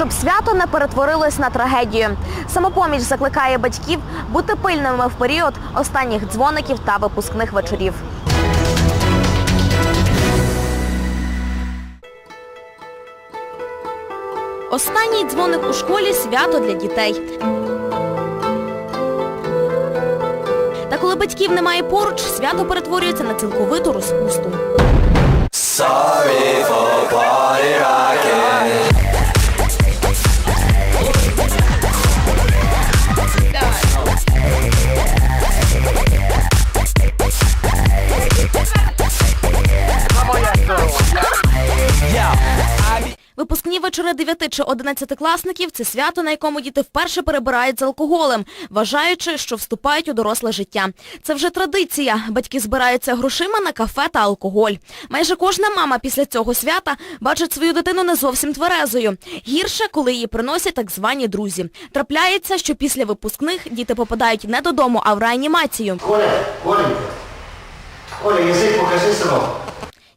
щоб свято не перетворилось на трагедію. Самопоміч закликає батьків бути пильними в період останніх дзвоників та випускних вечорів. Останній дзвоник у школі свято для дітей. Та коли батьків немає поруч, свято перетворюється на цілковиту розпусту. Випускні вечори 9 чи 11 класників – це свято, на якому діти вперше перебирають з алкоголем, вважаючи, що вступають у доросле життя. Це вже традиція. Батьки збираються грошима на кафе та алкоголь. Майже кожна мама після цього свята бачить свою дитину не зовсім тверезою. Гірше, коли її приносять так звані друзі. Трапляється, що після випускних діти попадають не додому, а в реанімацію. Коля, Коленька, Коля, язик покажи синок.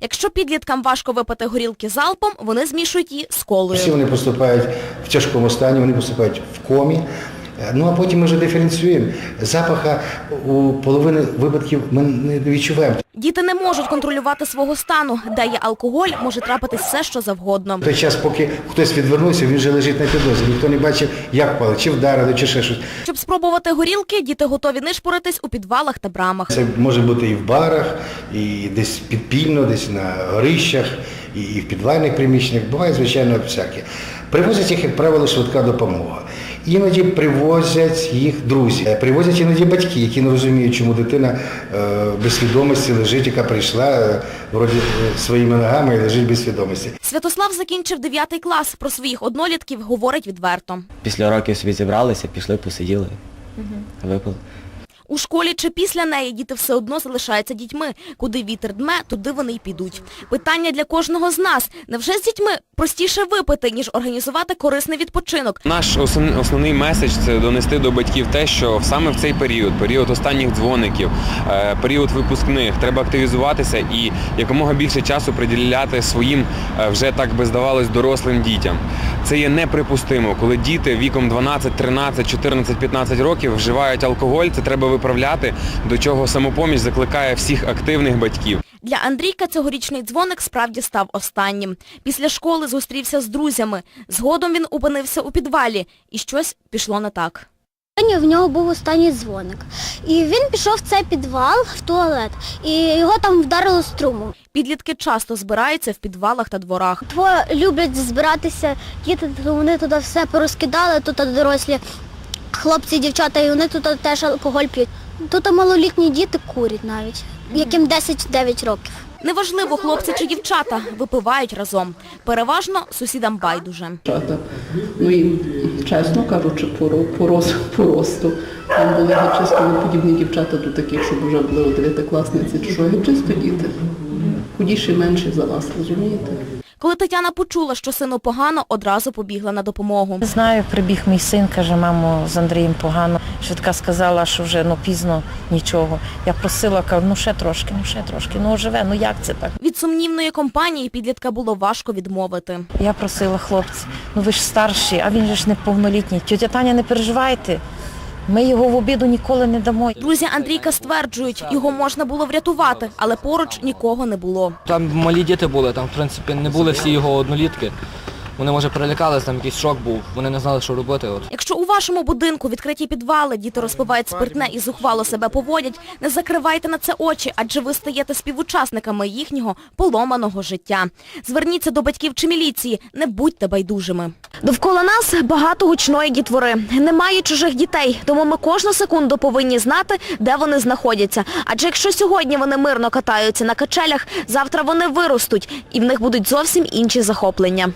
Якщо підліткам важко випити горілки залпом, вони змішують її з колою. Всі вони поступають в тяжкому стані, вони поступають в комі. Е, Ну а потім ми вже диференціюємо. Запаха у половини випадків ми не відчуваємо. Діти не можуть контролювати свого стану. Де є алкоголь, може трапитись все, що завгодно. В той час, поки хтось відвернувся, він вже лежить на підлозі. Ніхто не бачив, як пали, чи вдарили, чи ще щось. Щоб спробувати горілки, діти готові нишпоритись у підвалах та брамах. Це може бути і в барах, і десь підпільно, десь на горищах, і в підвальних приміщеннях. Буває, звичайно, всяке. Привозять їх, як правило, швидка допомога. Іноді привозять їх друзі, Е, привозять іноді батьки, які не розуміють, чому дитина е, без свідомості лежить, яка прийшла е, вроді своїми ногами і лежить без свідомості. Святослав закінчив 9 клас. Про своїх однолітків говорить відверто. Після уроків собі зібралися, пішли, посиділи, випили. У школі чи після неї діти все одно залишаються дітьми. Куди вітер дме, туди вони й підуть. Питання для кожного з нас. Невже з дітьми простіше випити, ніж організувати корисний відпочинок? Наш основний меседж це донести до батьків те, що саме в цей період, період останніх дзвоників, е, період випускних, треба активізуватися і якомога більше часу приділяти своїм е, вже так би здавалось дорослим дітям. Це є неприпустимо, коли діти віком 12, 13, 14, 15 років вживають алкоголь. Це треба виправляти, до чого самопоміч закликає всіх активних батьків. Для Андрійка цьогорічний дзвоник справді став останнім. Після школи зустрівся з друзями. Згодом він опинився у підвалі. І щось пішло не так. Сьогодні в нього був останній дзвоник. І він пішов в цей підвал, в туалет, і його там вдарило струмом. Підлітки часто збираються в підвалах та дворах. Твоє люблять збиратися діти, то вони туди все порозкидали, тут дорослі хлопці, дівчата, і вони тут теж алкоголь п'ють. Тут малолітні діти курять навіть, яким 10-9 років. Неважливо, хлопці чи дівчата, випивають разом. Переважно сусідам байдуже. Ну і чесно кажучи, по, ро- по, роз- по росту. Там були чисто подібні дівчата до таких, щоб вже були дев'ятикласниці, чи що, чисто діти. Худіші, менші за вас, розумієте? Коли Тетяна почула, що сину погано, одразу побігла на допомогу. Знаю, прибіг мій син, каже, мамо, з Андрієм погано. Швидка сказала, що вже ну пізно нічого. Я просила, кажу, ну ще трошки, ну ще трошки, ну живе, ну як це так? Від сумнівної компанії підлітка було важко відмовити. Я просила хлопці, ну ви ж старші, а він же ж неповнолітній. Тетя Таня, не переживайте. Ми його в обіду ніколи не дамо. Друзі Андрійка стверджують, його можна було врятувати, але поруч нікого не було. Там малі діти були, там в принципі не були всі його однолітки. Вони може перелякались, там якийсь шок був, вони не знали, що робити. От. Якщо у вашому будинку відкриті підвали, діти розпивають спиртне і зухвало себе поводять, не закривайте на це очі, адже ви стаєте співучасниками їхнього поломаного життя. Зверніться до батьків чи міліції, не будьте байдужими. Довкола нас багато гучної дітвори. Немає чужих дітей, тому ми кожну секунду повинні знати, де вони знаходяться. Адже якщо сьогодні вони мирно катаються на качелях, завтра вони виростуть і в них будуть зовсім інші захоплення.